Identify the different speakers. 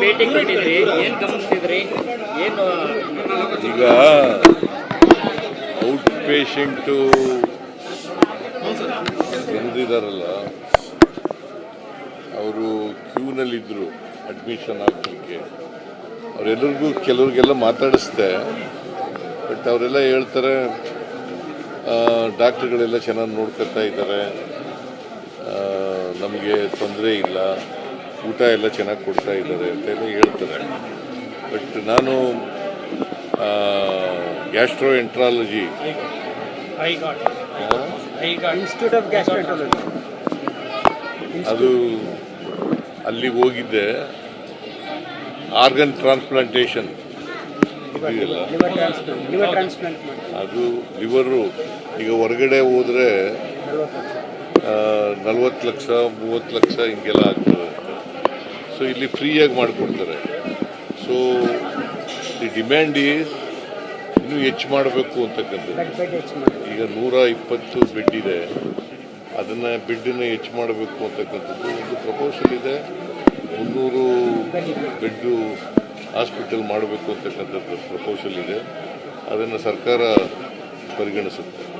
Speaker 1: ಭೇಟಿ ಏನ್ ಗಮನಿಸಿದ್ರಿ? ಏನು?
Speaker 2: ಈಗ ಔಟ್ ಪೇಷಂಟು ಬಂದಿದಾರಲ್ಲ, ಅವರು ಕ್ಯೂನಲ್ಲಿದ್ದರು ಅಡ್ಮಿಷನ್ ಆಗಲಿಕ್ಕೆ. ಅವರೆಲ್ಲರಿಗೂ ಕೆಲವ್ರಿಗೆಲ್ಲ ಮಾತಾಡಿಸ್ದೆ, ಬಟ್ ಅವರೆಲ್ಲ ಹೇಳ್ತಾರೆ ಡಾಕ್ಟ್ರುಗಳೆಲ್ಲ ಚೆನ್ನಾಗಿ ನೋಡ್ಕೊತಾ ಇದ್ದಾರೆ ನಮಗೆ ತೊಂದರೆ ಇಲ್ಲ. ಊಟ ಎಲ್ಲ ಚೆನ್ನಾಗಿ ಕೊಡ್ತಾ ಇದ್ದಾರೆ ಅಂತೆಲ್ಲ ಹೇಳ್ತಾರೆ. ಬಟ್ ನಾನು gastroenterology
Speaker 1: I got I got
Speaker 3: institute of gastroenterology
Speaker 2: ಅದು ಅಲ್ಲಿ ಹೋಗಿದ್ದೆ. ಆರ್ಗನ್ ಟ್ರಾನ್ಸ್ಪ್ಲಾಂಟೇಷನ್ ಇದೆಯಲ್ಲ ಅದು ಲಿವರು ಈಗ ಹೊರಗಡೆ ಹೋದರೆ
Speaker 3: ನಲ್ವತ್ತು ಲಕ್ಷ
Speaker 2: ಮೂವತ್ತು ಲಕ್ಷ ಹಿಂಗೆಲ್ಲ ಆಗ್ತದೆ. ಸೊ ಇಲ್ಲಿ ಫ್ರೀಯಾಗಿ ಮಾಡಿಕೊಡ್ತಾರೆ. ಸೊ ದಿ ಡಿಮ್ಯಾಂಡ್ ಈಸ್ ಇನ್ನೂ ಹೆಚ್ಚು ಮಾಡಬೇಕು ಅಂತಕ್ಕಂಥದ್ದು. ಈಗ ನೂರ ಇಪ್ಪತ್ತು ಬೆಡ್ ಇದೆ. ಅದನ್ನು ಬೆಡ್ಡನ್ನು ಹೆಚ್ಚು ಮಾಡಬೇಕು ಅಂತಕ್ಕಂಥದ್ದು ಒಂದು ಪ್ರಪೋಸಲ್ ಇದೆ. ಮುನ್ನೂರು ಬೆಡ್ಡು ಹಾಸ್ಪಿಟಲ್ ಮಾಡಬೇಕು ಅಂತಕ್ಕಂಥದ್ದು ಪ್ರಪೋಸಲ್ ಇದೆ. ಅದನ್ನು ಸರ್ಕಾರ ಪರಿಗಣಿಸುತ್ತೆ.